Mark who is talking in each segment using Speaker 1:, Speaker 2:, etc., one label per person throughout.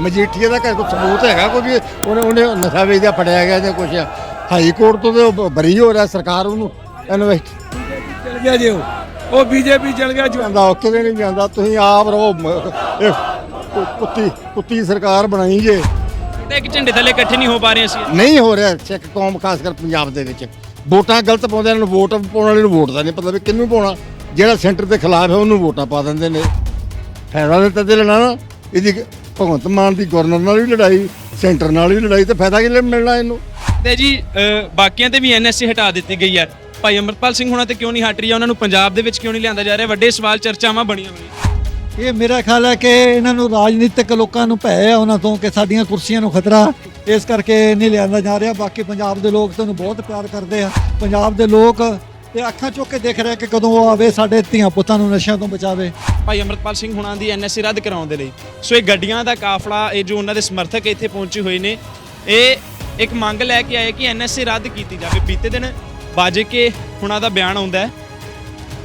Speaker 1: ਮਜੀਠੀਆ ਦਾ ਕੋਈ ਸਬੂਤ ਹੈਗਾ ਕੋਈ ਵੀ ਉਹਨੇ ਉਹਨੇ ਨਸ਼ਾ ਵੇਚਦਾ ਫੜਿਆ ਗਿਆ ਜਾਂ ਕੁਛ ਹਾਈ ਕੋਰਟ ਤੋਂ ਤੇ ਉਹ ਬਰੀ ਹੋ ਰਿਹਾ ਸਰਕਾਰ ਉਹਨੂੰ ਇਨਵੈਸਟ
Speaker 2: ਚਲ ਗਿਆ ਜੇ ਉਹ। ਉਹ ਬੀਜੇਪੀ ਚਲ ਗਿਆ
Speaker 1: ਜਾਂਦਾ ਉਹ ਕਿਤੇ ਨਹੀਂ ਜਾਂਦਾ ਤੁਸੀਂ ਆਪ ਰਹੋ। ਮ- ਇਹ ਕੁ- ਕੁੱਤੀ ਕੁੱਤੀ ਸਰਕਾਰ ਬਣਾਈ ਜੇ।
Speaker 3: ਤੇ ਇੱਕ ਝੰਡੇ ਥੱਲੇ ਇਕੱਠੇ ਨਹੀਂ ਹੋ ਪਾ ਰਹੇ ਅਸੀਂ?
Speaker 1: ਨਹੀਂ ਹੋ ਰਿਹਾ ਸਿੱਖ ਕੌਮ ਖਾਸ ਕਰ ਪੰਜਾਬ ਦੇ ਵਿੱਚ। ਵੋਟਾਂ ਗਲਤ ਪਾਉਂਦੇ ਇਹਨਾਂ ਨੂੰ ਵੋਟ ਪਾਉਣ ਵਾਲੇ ਨੂੰ ਵੋਟ ਦਾ ਨਹੀਂ ਪਤਾ ਵੀ ਕਿਹਨੂੰ ਪਾਉਣਾ। ਜਿਹੜਾ ਸੈਂਟਰ ਦੇ ਖਿਲਾਫ ਹੈ ਉਹਨੂੰ ਵੋਟਾਂ ਪਾ ਦਿੰਦੇ ਨੇ। ਫਾਇਦਾ ਤਾਂ ਤਦੇ ਲੈਣਾ ਨਾ। ਇਹਦੀ ਭਗਵੰਤ ਮਾਨ ਦੀ ਗਵਰਨਰ ਨਾਲ ਵੀ ਲੜਾਈ ਸੈਂਟਰ ਨਾਲ ਵੀ ਲੜਾਈ ਤੇ ਫਾਇਦਾ ਕੀ ਮਿਲਣਾ ਇਹਨੂੰ?
Speaker 3: ਤੇ ਜੀ ਅ, ਬਾਕੀਆਂ ਤੇ ਵੀ ਐਨਐਸਏ ਹਟਾ ਦਿੱਤੀ ਗਈ ਹੈ। ਭਾਈ ਅਮਰਪਾਲ ਸਿੰਘ ਹੋਣਾ ਤੇ ਕਿਉਂ ਨਹੀਂ ਹਟ ਰਹੀ ਹੈ ਉਹਨਾਂ ਨੂੰ ਪੰਜਾਬ ਦੇ ਵਿੱਚ ਕਿਉਂ ਨਹੀਂ ਲਿਆਂਦਾ ਜਾ ਰਿਹਾ? ਵੱਡੇ ਸਵਾਲ ਚਰਚਾਵਾਂ ਬਣੀਆਂ ਹੋਈਆਂ।
Speaker 4: ਇਹ ਮੇਰਾ ਖਿਆਲ ਹੈ ਕਿ ਇਹਨਾਂ ਨੂੰ ਰਾਜਨੀਤਿਕ ਲੋਕਾਂ ਨੂੰ ਭੈ ਹੈ ਉਹਨਾਂ ਤੋਂ ਕਿ ਸਾਡੀਆਂ ਕੁਰਸੀਆਂ ਨੂੰ ਖਤਰਾ ਇਸ ਕਰਕੇ ਨਹੀਂ ਲਿਆਂਦਾ ਜਾ ਰਿਹਾ। ਬਾਕੀ ਪੰਜਾਬ ਦੇ ਲੋਕ ਤੁਹਾਨੂੰ ਬਹੁਤ ਪਿਆਰ ਕਰਦੇ ਆ। ਪੰਜਾਬ ਦੇ ਲੋਕ ਇਹ ਅੱਖਾਂ ਚੁੱਕ ਕੇ ਦੇਖ ਰਿਹਾ ਕਿ ਕਦੋਂ ਉਹ ਆਵੇ, ਸਾਡੇ ਧੀਆਂ ਪੁੱਤਾਂ ਨੂੰ ਨਸ਼ਿਆਂ ਤੋਂ ਬਚਾਵੇ।
Speaker 3: ਭਾਈ ਅਮਰਪਾਲ ਸਿੰਘ ਹੁਣਾਂ ਦੀ ਐਨਐਸਏ ਰੱਦ ਕਰਾਉਣ ਦੇ ਲਈ। ਸੋ ਇਹ ਗੱਡੀਆਂ ਦਾ ਕਾਫਲਾ, ਇਹ ਜੋ ਉਹਨਾਂ ਦੇ ਸਮਰਥਕ ਇੱਥੇ ਪਹੁੰਚੇ ਹੋਏ ਨੇ, ਇਹ ਇੱਕ ਮੰਗ ਲੈ ਕੇ ਆਏ ਕਿ ਐਨਐਸਏ ਰੱਦ ਕੀਤੀ ਜਾਵੇ। ਬੀਤੇ ਦਿਨ ਬਾਜੇ ਕੇ ਹੁਣਾਂ ਦਾ ਬਿਆਨ ਆਉਂਦਾ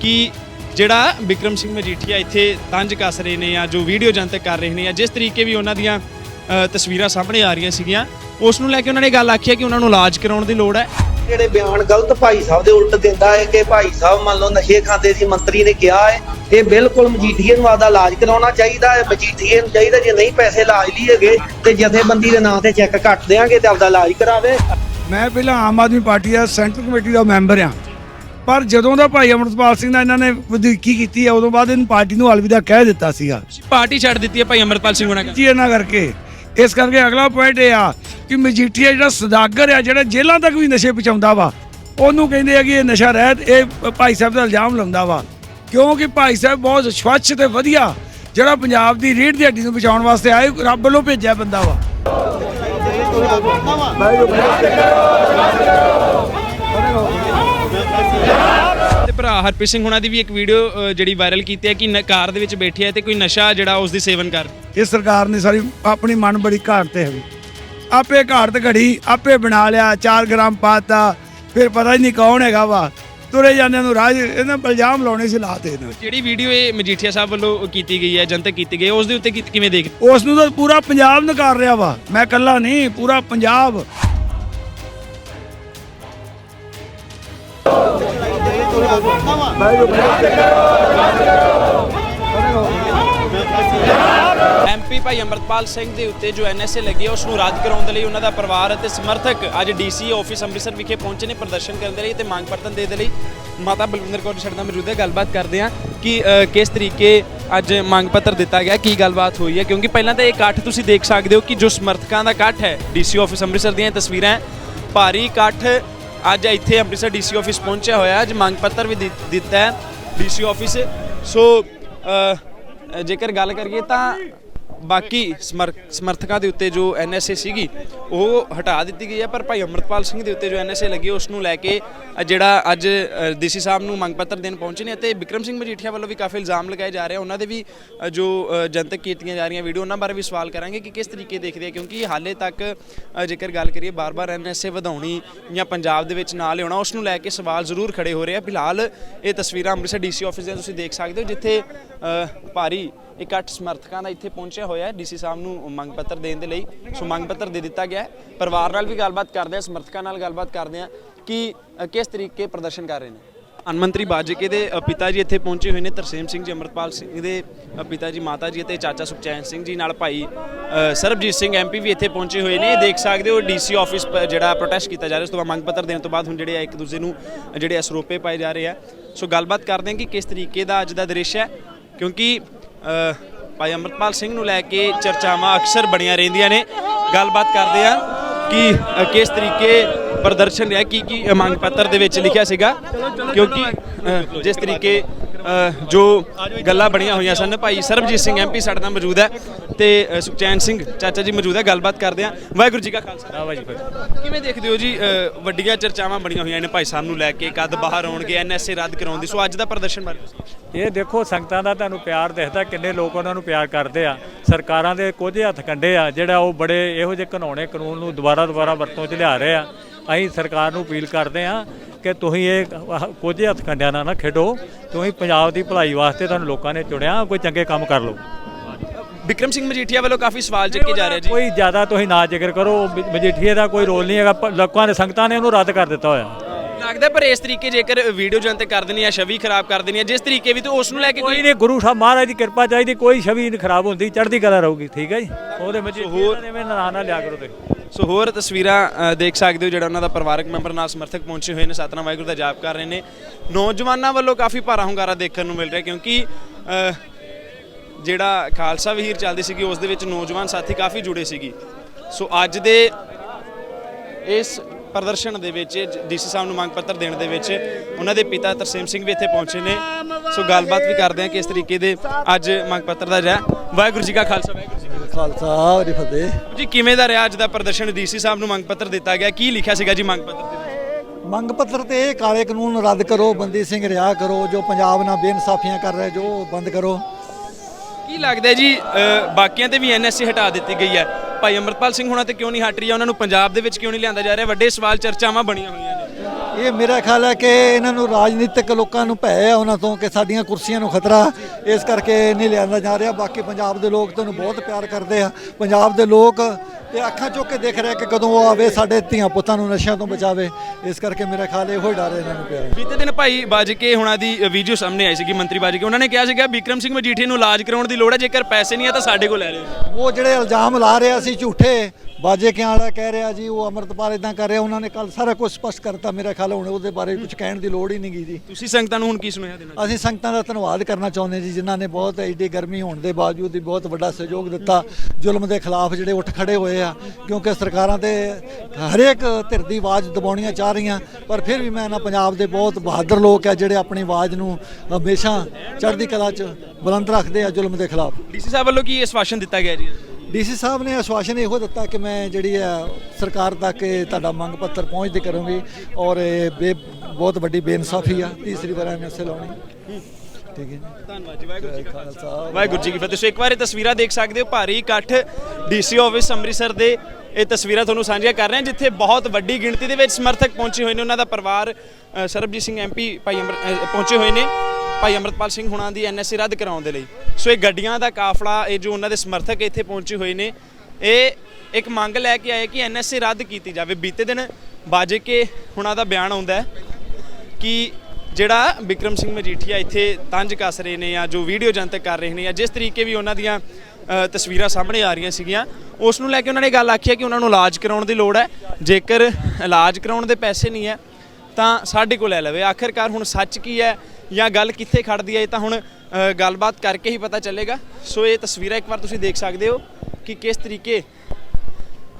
Speaker 3: ਕਿ ਜਿਹੜਾ ਵਿਕਰਮ ਸਿੰਘ ਮਜੀਠੀਆ ਇੱਥੇ ਤੰਜ ਕੱਸ ਰਹੇ ਨੇ ਜਾਂ ਜੋ ਵੀਡੀਓ ਜਨਤਕ ਕਰ ਰਹੇ ਨੇ ਜਾਂ ਜਿਸ ਤਰੀਕੇ ਵੀ ਉਹਨਾਂ ਦੀਆਂ ਤਸਵੀਰਾਂ ਸਾਹਮਣੇ ਆ ਰਹੀਆਂ ਸੀਗੀਆਂ। ਉਸ ਨੂੰ ਲੈ ਕੇ ਉਹਨਾਂ ਨੇ ਗੱਲ ਆਖੀ ਹੈ ਕਿ ਉਹਨਾਂ ਨੂੰ ਇਲਾਜ ਕਰਾਉਣ ਦੀ ਲੋੜ ਹੈ।
Speaker 5: ਜਿਹੜੇ ਬਿਆਨ ਗਲਤ ਭਾਈ ਸਾਹਿਬ ਦੇ ਉਲਟ ਦਿੰਦਾ ਹੈ ਕਿ ਭਾਈ ਸਾਹਿਬ ਮੰਨ ਲਓ ਨਸ਼ੇ ਖਾਂਦੇ ਸੀ ਮੰਤਰੀ ਨੇ ਕਿਹਾ ਹੈ ਇਹ ਬਿਲਕੁਲ ਮਜੀਠੀਏ ਨੂੰ ਆਦਾ ਇਲਾਜ ਕਰਾਉਣਾ ਚਾਹੀਦਾ ਹੈ ਮਜੀਠੀਏ ਨੂੰ ਚਾਹੀਦਾ ਜੇ ਨਹੀਂ ਪੈਸੇ ਇਲਾਜ ਲਈ ਹੈਗੇ ਤੇ ਜਥੇਬੰਦੀ ਦੇ ਨਾਂ ਤੇ ਚੈੱਕ ਕੱਟ ਦੇਾਂਗੇ ਤੇ ਆਪਦਾ ਇਲਾਜ ਕਰਾਵੇ।
Speaker 2: ਮੈਂ ਪਹਿਲਾਂ ਆਮ ਆਦਮੀ ਪਾਰਟੀ ਦਾ ਸੈਂਟਰਲ ਕਮੇਟੀ ਦਾ ਮੈਂਬਰ ਆ ਪਰ ਜਦੋਂ ਦਾ ਭਾਈ ਅਮਰਤਪਾਲ ਸਿੰਘ ਦਾ ਇਹਨਾਂ ਨੇ ਵਧੀਕੀ ਕੀਤੀ ਹੈ ਉਦੋਂ ਬਾਅਦ ਇਹਨੂੰ ਪਾਰਟੀ ਨੂੰ ਅਲਵਿਦਾ ਕਹਿ ਦਿੱਤਾ ਸੀਗਾ।
Speaker 3: ਪਾਰਟੀ ਛੱਡ ਦਿੱਤੀ ਹੈ ਭਾਈ ਅਮਰਪਾਲ ਸਿੰਘ ਹੋਣਾ
Speaker 2: ਜੀ ਇਹਨਾਂ ਕਰਕੇ। ਇਸ ਕਰਕੇ ਅਗਲਾ ਪੁਆਇੰਟ ਇਹ ਆ ਕਿ ਮਜੀਠੀਆ ਜਿਹੜਾ ਸਦਾਗਰ ਆ, ਜਿਹੜਾ ਜੇਲ੍ਹਾਂ ਤੱਕ ਵੀ ਨਸ਼ੇ ਪਹੁੰਚਾਉਂਦਾ ਵਾ, ਉਹਨੂੰ ਕਹਿੰਦੇ ਆ ਕਿ ਇਹ ਨਸ਼ਾ ਰਹਿਤ, ਇਹ ਭਾਈ ਸਾਹਿਬ ਦਾ ਇਲਜ਼ਾਮ ਲਾਉਂਦਾ ਵਾ। ਕਿਉਂਕਿ ਭਾਈ ਸਾਹਿਬ ਬਹੁਤ ਸਵੱਛ ਤੇ ਵਧੀਆ ਜਿਹੜਾ ਪੰਜਾਬ ਦੀ ਰੀੜ ਦੀ ਹੱਡੀ ਨੂੰ ਬਚਾਉਣ ਵਾਸਤੇ ਆਏ, ਰੱਬ ਵੱਲੋਂ ਭੇਜਿਆ ਬੰਦਾ ਵਾ।
Speaker 3: ਤੇ ਭਰਾ ਹਰਪ੍ਰੀਤ ਸਿੰਘ ਹੋਣਾ ਦੀ ਵੀ ਇੱਕ ਵੀਡੀਓ ਜਿਹੜੀ ਵਾਇਰਲ ਕੀਤੀ ਹੈ ਕਿ ਨ- ਕਾਰ ਦੇ ਵਿੱਚ ਬੈਠੇ ਹੈ ਤੇ ਕੋਈ ਨਸ਼ਾ ਜਿਹੜਾ ਉਸ ਦੀ ਸੇਵਨ ਕਰ
Speaker 2: ਇਹ ਸਰਕਾਰ ਨੇ ਸਾਰੀ ਆਪਣੀ ਮਨ ਬੜੀ ਘਾਟ ਤੇ ਹੈਗੀ। ਆਪੇ ਘਾਟ ਤੇ ਘੜੀ ਆਪੇ ਬਣਾ ਲਿਆ 4 ਗ੍ਰਾਮ ਪਾਤਾ ਫਿਰ ਪਤਾ ਹੀ ਨਹੀਂ ਕੌਣ ਹੈਗਾ ਵਾ। ਤੁਰੇ ਜਾਂਦੇ ਨੂੰ ਰਾਜ ਇਹਨਾਂ ਇਲਜ਼ਾਮ ਲਾਉਣੇ ਸੀ ਲਾਤੇ ਇਹਨਾਂ
Speaker 3: ਜਿਹੜੀ ਵੀਡੀਓ ਇਹ ਮਜੀਠੀਆ ਸਾਹਿਬ ਵੱਲੋਂ ਕੀਤੀ ਗਈ ਹੈ ਜਨਤਕ ਕੀਤੀ ਗਈ ਹੈ ਉਸ ਦੇ ਉੱਤੇ ਕੀ- ਕਿਵੇਂ ਦੇਖ
Speaker 2: ਉਸ ਨੂੰ ਤਾਂ ਪੂਰਾ ਪੰਜਾਬ ਨਕਾਰ ਰਿਹਾ ਵਾ। ਮੈਂ ਇਕੱਲਾ ਨਹੀਂ ਪੂਰਾ ਪੰਜਾਬ
Speaker 3: ਐਮਪੀ ਭਾਈ ਅਮਰਪਾਲ ਸਿੰਘ ਦੇ ਉੱਤੇ ਜੋ ਐਨਐਸਏ ਲੱਗੀ ਹੈ ਉਸ ਨੂੰ ਰੱਦ ਕਰਾਉਣ ਦੇ ਲਈ ਉਹਨਾਂ ਦਾ ਪਰਿਵਾਰ ਅਤੇ ਸਮਰਥਕ ਅੱਜ ਡੀਸੀ ਆਫਿਸ ਅੰਮ੍ਰਿਤਸਰ ਵਿਖੇ ਪਹੁੰਚੇ ਨੇ ਪ੍ਰਦਰਸ਼ਨ ਕਰਨ ਦੇ ਲਈ ਤੇ ਮੰਗ ਪੱਤਰ ਦੇ ਦੇ ਲਈ। ਮਾਤਾ ਬਲਵਿੰਦਰ ਕੌਰ ਜੀ ਸਾਡੇ ਨਾਲ ਮੌਜੂਦ ਹੈ, ਗੱਲਬਾਤ ਕਰਦੇ ਹਾਂ ਕਿ ਕਿਸ ਤਰੀਕੇ ਅੱਜ ਮੰਗ ਪੱਤਰ ਦਿੱਤਾ ਗਿਆ, ਕੀ ਗੱਲਬਾਤ ਹੋਈ ਹੈ? ਕਿਉਂਕਿ ਪਹਿਲਾਂ ਤਾਂ ਇਹ ਇਕੱਠ ਤੁਸੀਂ ਦੇਖ ਸਕਦੇ ਹੋ ਕਿ ਜੋ ਸਮਰਥਕਾਂ ਦਾ ਇਕੱਠ ਹੈ ਡੀਸੀ ਆਫਿਸ ਅੰਮ੍ਰਿਤਸਰ ਦੀਆਂ ਤਸਵੀਰਾਂ ਭਾਰੀ ਇਕੱਠ ਅੱਜ ਇੱਥੇ ਅੰਮ੍ਰਿਤਸਰ ਡੀਸੀ ਆਫਿਸ ਪਹੁੰਚਿਆ ਹੋਇਆ ਅੱਜ ਮੰਗ ਪੱਤਰ ਵੀ ਦਿੱਤਾ ਹੈ ਡੀਸੀ ਆਫਿਸ। ਸੋ ਜੇਕਰ ਗੱਲ ਕਰੀਏ ਤਾਂ ਬਾਕੀ ਸਮਰ- ਸਮਰਥਕਾਂ ਦੇ ਉੱਤੇ ਜੋ ਐਨਐਸਏ ਸੀਗੀ, ਉਹ ਹਟਾ ਦਿੱਤੀ ਗਈ ਹੈ, ਪਰ ਭਾਈ ਅਮਰਤਪਾਲ ਸਿੰਘ ਦੇ ਉੱਤੇ ਜੋ ਐਨਐਸਏ ਲੱਗੀ, ਉਸ ਨੂੰ ਲੈ ਕੇ ਜਿਹੜਾ ਅੱਜ ਡੀਸੀ ਸਾਹਿਬ ਨੂੰ ਮੰਗ ਪੱਤਰ ਦੇਣ ਪਹੁੰਚੇ ਨੇ ਅਤੇ ਵਿਕਰਮ ਸਿੰਘ ਮਜੀਠੀਆ ਵੱਲੋਂ ਵੀ ਕਾਫੀ ਇਲਜ਼ਾਮ ਲਗਾਏ ਜਾ ਰਹੇ ਉਹਨਾਂ ਦੇ ਵੀ ਜੋ ਜਨਤਕ ਕੀਤੀਆਂ ਜਾ ਰਹੀਆਂ ਵੀਡੀਓ, ਉਹਨਾਂ ਬਾਰੇ ਵੀ ਸਵਾਲ ਕਰਾਂਗੇ ਕਿ ਕਿਸ ਤਰੀਕੇ ਦੇਖਦੇ ਆ, ਕਿਉਂਕਿ ਹਾਲੇ ਤੱਕ ਜੇਕਰ ਗੱਲ ਕਰੀਏ, ਬਾਰ-ਬਾਰ ਐਨਐਸਏ ਵਧਾਉਣੀ ਜਾਂ ਪੰਜਾਬ ਦੇ ਵਿੱਚ ਨਾ ਲਿਆਉਣਾ, ਉਸ ਨੂੰ ਲੈ ਕੇ ਸਵਾਲ ਜ਼ਰੂਰ ਖੜੇ ਹੋ ਰਹੇ ਆ। ਫਿਲਹਾਲ ਇਹ ਤਸਵੀਰਾਂ ਅੰਮ੍ਰਿਤਸਰ ਡੀਸੀ ਆਫਿਸ ਦੀਆਂ ਤੁਸੀਂ ਦੇਖ ਸਕਦੇ ਹੋ, ਜਿੱਥੇ ਭਾਰੀ ਇਕੱਠ ਸਮਰਥਕਾਂ ਦਾ ਇੱਥੇ ਪਹੁੰਚਿਆ ਹੋਇਆ ਹੈ। ਡੀਸੀ ਸਾਹਿਬ ਨੂੰ ਮੰਗ ਪੱਤਰ ਦੇਣ ਦੇ ਲਈ। ਸੋ ਮੰਗ ਪੱਤਰ ਦੇ ਦਿੱਤਾ ਗਿਆ ਹੈ। ਪਰਿਵਾਰ ਨਾਲ ਵੀ ਗੱਲਬਾਤ ਕਰਦੇ ਆ ਸਮਰਥਕਾਂ ਨਾਲ ਗੱਲਬਾਤ ਕਰਦੇ ਆ ਕਿ ਕਿਸ ਤਰੀਕੇ ਪ੍ਰਦਰਸ਼ਨ ਕਰ ਰਹੇ ਨੇ? ਅਨਮੰਤਰੀ ਮੰਤਰੀ ਬਾਜਕੇ ਦੇ ਪਿਤਾ ਜੀ ਇੱਥੇ ਪਹੁੰਚੇ ਹੋਏ ਨੇ, ਤਰਸੇਮ ਸਿੰਘ ਜੀ ਅਮਰਪਾਲ ਸਿੰਘ ਦੇ ਪਿਤਾ ਜੀ ਮਾਤਾ ਜੀ ਅਤੇ ਚਾਚਾ ਸੁਖਚੈਨ ਸਿੰਘ ਜੀ ਨਾਲ ਭਾਈ ਸਰਬਜੀਤ ਸਿੰਘ ਐਮਪੀ ਵੀ ਇੱਥੇ ਪਹੁੰਚੇ ਹੋਏ ਨੇ। ਦੇਖ ਸਕਦੇ ਹੋ, ਡੀਸੀ ਆਫਿਸ ਪ- ਜਿਹੜਾ ਪ੍ਰੋਟੈਸਟ ਕੀਤਾ ਜਾ ਰਿਹਾ, ਉਸ ਤੋਂ ਬਾਅਦ ਮੰਗ ਪੱਤਰ ਦੇਣ ਤੋਂ ਬਾਅਦ ਹੁਣ ਜਿਹੜੇ ਆ, ਇੱਕ ਦੂਜੇ ਨੂੰ, ਜਿਹੜੇ ਆ, ਸਰੋਪੇ ਪਾਏ ਜਾ ਰਹੇ ਆ। ਸੋ ਗੱਲਬਾਤ ਕਰਦੇ ਹਾਂ ਕਿ ਕਿਸ ਤਰੀਕੇ ਦਾ ਅੱਜ ਦਾ ਦ੍ਰਿਸ਼ ਹੈ। ਕਿਉਂਕਿ ਭਾਈ ਅਮਰਪਾਲ ਸਿੰਘ ਨੂੰ ਲੈ ਕੇ ਚਰਚਾਵਾਂ ਅਕਸਰ ਬਣੀਆਂ ਰਹਿੰਦੀਆਂ ਨੇ। ਗੱਲਬਾਤ ਕਰਦੇ ਆ ਕਿ ਅ, ਕਿਸ ਤਰੀਕੇ ਪ੍ਰਦਰਸ਼ਨ ਰਿਹਾ ਕੀ ਕੀ ਮੰਗ ਪੱਤਰ ਦੇ ਵਿੱਚ ਲਿਖਿਆ ਸੀਗਾ। ਕਿਉਂਕਿ ਅ, ਜਿਸ ਤਰੀਕੇ ਜੋ ਗੱਲਾਂ ਬਣੀਆਂ ਹੋਈਆਂ ਸਨ ਭਾਈ ਸਰਬਜੀਤ ਸਿੰਘ ਐਮਪੀ ਸਾਡੇ ਨਾਲ ਮੌਜੂਦ ਹੈ ਤੇ ਸੁਖਚੈਨ ਸਿੰਘ ਚਾਚਾ ਜੀ ਮੌਜੂਦ ਹੈ ਗੱਲਬਾਤ ਕਰਦੇ ਆ ਵਾਹਿਗੁਰੂ ਜੀ ਕਾ ਖਾਲਸਾ। ਵਾਹਿਗੁਰੂ ਕਿਵੇਂ ਦੇਖਦੇ ਹੋ ਜੀ ਵੱਡੀਆਂ ਚਰਚਾਵਾਂ ਬਣੀਆਂ ਹੋਈਆਂ ਨੇ ਭਾਈ ਸਾਹਿਬ ਨੂੰ ਲੈ ਕੇ ਕਦ ਬਾਹਰ ਆਉਣਗੇ ਐਨਐਸਏ ਰੱਦ ਕਰਾਉਣ ਦੀ? ਸੋ ਅੱਜ ਦਾ ਪ੍ਰਦਰਸ਼ਨ ਬਾਰੇ
Speaker 6: ਇਹ ਦੇਖੋ ਸੰਗਤਾਂ ਦਾ ਤੁਹਾਨੂੰ ਪਿਆਰ ਦਿਖਦਾ ਕਿੰਨੇ ਲੋਕ ਉਹਨਾਂ ਨੂੰ ਪਿਆਰ ਕਰਦੇ ਆ। ਸਰਕਾਰਾਂ ਦੇ ਕੁਝ ਹੱਥ ਕੰਡੇ ਆ ਜਿਹੜਾ ਉਹ ਬੜੇ ਇਹੋ ਜਿਹੇ ਕਾਨੂੰਨੇ ਕਾਨੂੰਨ ਨੂੰ ਦੁਬਾਰਾ ਦੁਬਾਰਾ ਵਰਤੋਂ 'ਚ ਲਿਆ ਰਹੇ ਆ। ਅਸੀਂ ਸਰਕਾਰ ਨੂੰ ਅਪੀਲ ਕਰਦੇ ਆ ਕਿ ਤੁਸੀਂ ਇਹ ਕੁਝ ਹੱਥ ਕੰਡਿਆਂ ਨਾਲ ਨਾ ਖੇਡੋ ਤੁਸੀਂ ਪੰਜਾਬ ਦੀ ਭਲਾਈ ਵਾਸਤੇ ਤੁਹਾਨੂੰ ਲੋਕਾਂ ਨੇ ਚੁਣਿਆ ਕੋਈ ਚੰਗੇ ਕੰਮ ਕਰ ਲਓ।
Speaker 3: ਵਿਕਰਮ ਸਿੰਘ ਮਜੀਠੀਆ ਵੱਲੋਂ ਕਾਫੀ ਸਵਾਲ ਚੱਕੇ ਜਾ ਰਹੇ ਜੀ।
Speaker 6: ਕੋਈ ਜ਼ਿਆਦਾ ਤੁਸੀਂ ਨਾ ਜ਼ਿਕਰ ਕਰੋ ਮ- ਮਜੀਠੀਏ ਦਾ ਕੋਈ ਰੋਲ ਨਹੀਂ ਹੈਗਾ ਲੋਕਾਂ ਨੇ ਸੰਗਤਾਂ ਨੇ ਉਹਨੂੰ ਰੱਦ ਕਰ ਦਿੱਤਾ ਹੋਇਆ।
Speaker 3: ਲੱਗਦਾ ਪਰ ਇਸ ਤਰੀਕੇ ਜੇਕਰ ਵੀਡੀਓ ਜਨਤਕ ਕਰ ਦੇਣੀ ਆ ਛਵੀ ਖਰਾਬ ਕਰ ਦੇਣੀ ਆ ਜਿਸ ਤਰੀਕੇ ਵੀ ਤੇ ਉਸ ਨੂੰ ਲੈ ਕੇ
Speaker 6: ਕੋਈ ਨਹੀਂ ਗੁਰੂ ਸਾਹਿਬ ਮਹਾਰਾਜ ਦੀ ਕਿਰਪਾ ਚਾਹੀਦੀ ਕੋਈ ਛਵੀ ਨਹੀਂ ਖਰਾਬ ਹੁੰਦੀ ਚੜ੍ਹਦੀ ਕਲਾ ਰਹੂਗੀ ਠੀਕ ਹੈ ਜੀ? ਉਹਦੇ ਮਜੀਠੀਏ ਦਾ ਐਵੇਂ ਨਾਂ ਨਾ ਲਿਆ ਕਰੋ ਤੁਸੀਂ
Speaker 3: ਸੋ ਹੋਰ ਤਸਵੀਰਾਂ ਦੇਖ ਸਕਦੇ ਹੋ ਜਿਹੜਾ ਉਹਨਾਂ ਦਾ ਪਰਿਵਾਰਕ ਮੈਂਬਰ ਨਾਲ ਸਮਰਥਕ ਪਹੁੰਚੇ ਹੋਏ ਨੇ ਸਤਨਾਮ ਵਾਹਿਗੁਰੂ ਦਾ ਜਾਪ ਕਰ ਰਹੇ ਨੇ। ਨੌਜਵਾਨਾਂ ਵੱਲੋਂ ਕਾਫੀ ਭਾਰਾ ਹੁੰਗਾਰਾ ਦੇਖਣ ਨੂੰ ਮਿਲ ਰਿਹਾ ਕਿਉਂਕਿ ਜਿਹੜਾ ਖਾਲਸਾ ਵਹੀਰ ਚੱਲਦੀ ਸੀਗੀ ਉਸ ਦੇ ਵਿੱਚ ਨੌਜਵਾਨ ਸਾਥੀ ਕਾਫੀ ਜੁੜੇ ਸੀਗੀ। ਸੋ ਅੱਜ ਦੇ ਇਸ ਪ੍ਰਦਰਸ਼ਨ ਦੇ ਵਿੱਚ ਡੀਸੀ ਸਾਹਿਬ ਨੂੰ ਮੰਗ ਪੱਤਰ ਦੇਣ ਦੇ ਵਿੱਚ ਉਹਨਾਂ ਦੇ ਪਿਤਾ ਤਰਸੇਮ ਸਿੰਘ ਵੀ ਇੱਥੇ ਪਹੁੰਚੇ ਨੇ। ਸੋ ਗੱਲਬਾਤ ਵੀ ਕਰਦੇ ਹਾਂ ਕਿਸ ਤਰੀਕੇ ਦੇ ਅੱਜ ਮੰਗ ਪੱਤਰ ਦਾ ਰਿਹਾ ਵਾਹਿਗੁਰੂ ਜੀ ਕਾ ਖਾਲਸਾ ਵਾਹਿਗੁਰੂ ਜੀ ਕੀ।
Speaker 4: ਖਾਲਸਾ ਵਾਹਿਗੁਰੂ ਫਤਿਹ।
Speaker 3: ਜੀ ਕਿਵੇਂ ਦਾ ਰਿਹਾ ਅੱਜ ਦਾ ਪ੍ਰਦਰਸ਼ਨ? ਡੀਸੀ ਸਾਹਿਬ ਨੂੰ ਮੰਗ ਪੱਤਰ ਦਿੱਤਾ ਗਿਆ। ਕੀ ਲਿਖਿਆ ਸੀਗਾ ਜੀ ਮੰਗ ਪੱਤਰ ਦੇ
Speaker 4: ਮੰਗ ਪੱਤਰ ਤੇ ਇਹ ਕਾਲੇ ਕਾਨੂੰਨ ਰੱਦ ਕਰੋ ਬੰਦੀ ਸਿੰਘ ਰਿਹਾ ਕਰੋ ਜੋ ਪੰਜਾਬ ਨਾਲ ਬੇਇਨਸਾਫੀਆਂ ਕਰ ਰਹੇ ਜੋ ਬੰਦ ਕਰੋ।
Speaker 3: ਕੀ ਲੱਗਦਾ ਜੀ ਬਾਕੀਆਂ ਤੇ ਵੀ ਐਨਐਸਸੀ ਹਟਾ ਦਿੱਤੀ ਗਈ ਹੈ। ਭਾਈ ਅਮਰਪਾਲ ਸਿੰਘ ਹੋਣਾ ਤੇ ਕਿਉਂ ਨਹੀਂ ਹਟ ਰਹੀ ਹੈ ਉਹਨਾਂ ਨੂੰ ਪੰਜਾਬ ਦੇ ਵਿੱਚ ਕਿਉਂ ਨਹੀਂ ਲਿਆਂਦਾ ਜਾ ਰਿਹਾ? ਵੱਡੇ ਸਵਾਲ ਚਰਚਾਵਾਂ ਬਣੀਆਂ ਹੋਈਆਂ ਨੇ।
Speaker 4: ਇਹ ਮੇਰਾ ਖਿਆਲ ਹੈ ਕਿ ਇਹਨਾਂ ਨੂੰ ਰਾਜਨੀਤਿਕ ਲੋਕਾਂ ਨੂੰ ਭੈ ਹੈ ਉਹਨਾਂ ਤੋਂ ਕਿ ਸਾਡੀਆਂ ਕੁਰਸੀਆਂ ਨੂੰ ਖਤਰਾ ਇਸ ਕਰਕੇ ਨਹੀਂ ਲਿਆਂਦਾ ਜਾ ਰਿਹਾ। ਬਾਕੀ ਪੰਜਾਬ ਦੇ ਲੋਕ ਤੁਹਾਨੂੰ ਬਹੁਤ ਪਿਆਰ ਕਰਦੇ ਆ। ਪੰਜਾਬ ਦੇ ਲੋਕ ਤੇ ਅੱਖਾਂ ਚੁੱਕ ਕੇ ਦੇਖ ਰਹੇ ਕਿ ਕਦੋਂ ਉਹ ਆਵੇ ਸਾਡੇ ਧੀਆਂ ਪੁੱਤਾਂ ਨੂੰ ਨਸ਼ਿਆਂ ਤੋਂ ਬਚਾਵੇ। ਇਸ ਕਰਕੇ ਮੇਰਾ ਖਿਆਲ ਇਹੋ ਹੀ ਡਰ ਹੈ ਇਹਨਾਂ ਨੂੰ ਪਿਆ
Speaker 3: ਬੀਤੇ ਦਿਨ ਭਾਈ ਬਾਜਕੇ ਹੁਣਾਂ ਦੀ ਵੀਡੀਓ ਸਾਹਮਣੇ ਆਈ ਸੀਗੀ ਮੰਤਰੀ ਬਾਜਕੇ। ਉਹਨਾਂ ਨੇ ਕਿਹਾ ਸੀਗਾ ਵਿਕਰਮ ਸਿੰਘ ਮਜੀਠੀਆ ਨੂੰ ਇਲਾਜ ਕਰਾਉਣ ਦੀ ਲੋੜ ਹੈ ਜੇਕਰ ਪੈਸੇ ਨਹੀਂ ਆ ਤਾਂ ਸਾਡੇ ਕੋਲ ਲੈ ਲਿਓ।
Speaker 4: ਉਹ ਜਿਹੜੇ ਇਲਜ਼ਾਮ ਲਾ ਰਿਹਾ ਸੀ ਝੂਠੇ ਬਾਜੇ ਕਿਆਂ ਵਾਲਾ ਕਹਿ ਰਿਹਾ ਜੀ ਉਹ ਅਮਰਤਪਾਲ ਇਦਾਂ ਕਰ ਰਿਹਾ। ਉਹਨਾਂ ਨੇ ਕੱਲ ਸਾਰਾ ਕੁਝ ਸਪਸ਼ਟ ਕਰਤਾ ਮੇਰਾ ਖਿਆਲ ਹੁਣ ਉਹਦੇ ਬਾਰੇ ਕੁਝ ਕਹਿਣ ਦੀ ਲੋੜ ਹੀ ਨਹੀਂ ਗੀ ਜੀ।
Speaker 3: ਤੁਸੀਂ ਸੰਗਤਾਂ ਨੂੰ ਹੁਣ ਕੀ ਸੁਨੇਹਾ ਦੇਣਾ
Speaker 4: ਅਸੀਂ ਸੰਗਤਾਂ ਦਾ ਧੰਨਵਾਦ ਕਰਨਾ ਚਾਹੁੰਦੇ ਜੀ ਜਿਨ੍ਹਾਂ ਨੇ ਬਹੁਤ ਐਡੀ ਗਰਮੀ ਹੋਣ ਦੇ ਬਾਵਜੂਦ ਵੀ ਬਹੁਤ ਵੱਡਾ ਸਹਿਯੋਗ ਦਿੱਤਾ। ਜ਼ੁਲਮ ਦੇ ਖਿਲਾਫ ਜਿਹੜੇ ਉੱਠ ਖੜੇ ਹੋਏ ਆ ਕਿਉਂਕਿ ਸਰਕਾਰਾਂ ਤੇ ਹਰੇਕ ਧਿਰ ਦੀ ਆਵਾਜ਼ ਦਬਾਉਣੀਆਂ ਚਾਹ ਰਹੀਆਂ ਪਰ ਫਿਰ ਵੀ ਮੈਂ ਨਾ ਪੰਜਾਬ ਦੇ ਬਹੁਤ ਬਹਾਦਰ ਲੋਕ ਆ ਜਿਹੜੇ ਆਪਣੀ ਆਵਾਜ਼ ਨੂੰ ਹਮੇਸ਼ਾ ਚੜ੍ਹਦੀ ਕਲਾ 'ਚ ਬੁਲੰਦ ਰੱਖਦੇ ਆ ਜ਼ੁਲਮ ਦੇ ਖਿਲਾਫ।
Speaker 3: ਡੀਸੀ ਸਾਹਿਬ ਵੱਲੋਂ ਕੀ ਆਸ਼ਵਾਸਨ ਦਿੱਤਾ ਗਿਆ ਜੀ?
Speaker 4: ਡੀਸੀ ਸਾਹਿਬ ਨੇ ਆਸ਼ਵਾਸਨ ਇਹੋ ਦਿੱਤਾ ਕਿ ਮੈਂ ਜਿਹੜੀ ਹੈ ਸਰਕਾਰ ਤੱਕ ਇਹ ਤੁਹਾਡਾ ਮੰਗ ਪੱਤਰ ਪਹੁੰਚਦੇ ਕਰੂੰਗੀ ਔਰ ਇਹ ਬੇ ਬਹੁਤ ਵੱਡੀ ਬੇਇਨਸਾਫੀ ਆ ਤੀਸਰੀ ਵਾਰ ਐਮਐਸਏ ਲਾਉਣੀ। ਠੀਕ ਹੈ ਜੀ।
Speaker 3: ਧੰਨਵਾਦ ਜੀ ਵਾਹਿਗੁਰੂ ਜੀ ਕਾ
Speaker 4: ਖਾਲਸਾ।
Speaker 3: ਵਾਹਿਗੁਰੂ ਜੀ ਕੀ ਫਤਿਹ। ਸੋ ਇੱਕ ਵਾਰ ਇਹ ਤਸਵੀਰਾਂ ਦੇਖ ਸਕਦੇ ਹੋ ਭਾਰੀ ਇਕੱਠ ਡੀਸੀ ਆਫਿਸ ਅੰਮ੍ਰਿਤਸਰ ਦੇ ਇਹ ਤਸਵੀਰਾਂ ਤੁਹਾਨੂੰ ਸਾਂਝੀਆਂ ਕਰ ਰਹੇ ਹਾਂ ਜਿੱਥੇ ਬਹੁਤ ਵੱਡੀ ਗਿਣਤੀ ਦੇ ਵਿੱਚ ਸਮਰਥਕ ਪਹੁੰਚੇ ਹੋਏ ਨੇ। ਉਹਨਾਂ ਦਾ ਪਰਿਵਾਰ ਅ, ਸਰਬਜੀਤ ਸਿੰਘ ਐਮਪੀ ਭਾਈ ਅਮਰ ਅ, ਪਹੁੰਚੇ ਹੋਏ ਨੇ। ਭਾਈ ਅਮਰਤਪਾਲ ਸਿੰਘ ਹੁਣਾਂ ਦੀ ਐਨਐਸਸੀ ਰੱਦ ਕਰਾਉਣ ਦੇ ਲਈ। ਸੋ ਇਹ ਗੱਡੀਆਂ ਦਾ ਕਾਫਲਾ, ਇਹ ਜੋ ਉਹਨਾਂ ਦੇ ਸਮਰਥਕ ਇੱਥੇ ਪਹੁੰਚੇ ਹੋਏ ਨੇ, ਇਹ ਇੱਕ ਮੰਗ ਲੈ ਕੇ ਆਏ ਕਿ ਐਨਐਸਸੀ ਰੱਦ ਕੀਤੀ ਜਾਵੇ। ਬੀਤੇ ਦਿਨ ਬਾਜੇ ਕੇ ਹੁਣਾਂ ਦਾ ਬਿਆਨ ਆਉਂਦਾ ਕਿ ਜਿਹੜਾ ਵਿਕਰਮ ਸਿੰਘ ਮਜੀਠੀਆ ਇੱਥੇ ਤੰਜ ਕੱਸ ਰਹੇ ਨੇ ਜਾਂ ਜੋ ਵੀਡੀਓ ਜਨਤਕ ਕਰ ਰਹੇ ਨੇ ਜਾਂ ਜਿਸ ਤਰੀਕੇ ਵੀ ਉਹਨਾਂ ਦੀਆਂ ਤਸਵੀਰਾਂ ਸਾਹਮਣੇ ਆ ਰਹੀਆਂ ਸੀਗੀਆਂ, ਉਸ ਨੂੰ ਲੈ ਕੇ ਉਹਨਾਂ ਨੇ ਗੱਲ ਆਖੀ ਹੈ ਕਿ ਉਹਨਾਂ ਨੂੰ ਇਲਾਜ ਕਰਾਉਣ ਦੀ ਲੋੜ ਹੈ। ਜੇਕਰ ਇਲਾਜ ਕਰਾਉਣ ਦੇ ਪੈਸੇ ਨਹੀਂ ਹੈ, ਤਾਂ ਸਾਡੇ ਕੋਲ ਲੈ ਲਵੇ। ਆਖਿਰਕਾਰ ਹੁਣ ਸੱਚ ਕੀ ਹੈ? ਜਾਂ ਗੱਲ ਕਿੱਥੇ ਖੜਦੀ ਹੈ, ਇਹ ਤਾਂ ਹੁਣ ਗੱਲਬਾਤ ਕਰਕੇ ਹੀ ਪਤਾ ਚੱਲੇਗਾ। ਸੋ ਇਹ ਤਸਵੀਰਾਂ ਇੱਕ ਵਾਰ ਤੁਸੀਂ ਦੇਖ ਸਕਦੇ ਹੋ ਕਿ ਕਿਸ ਤਰੀਕੇ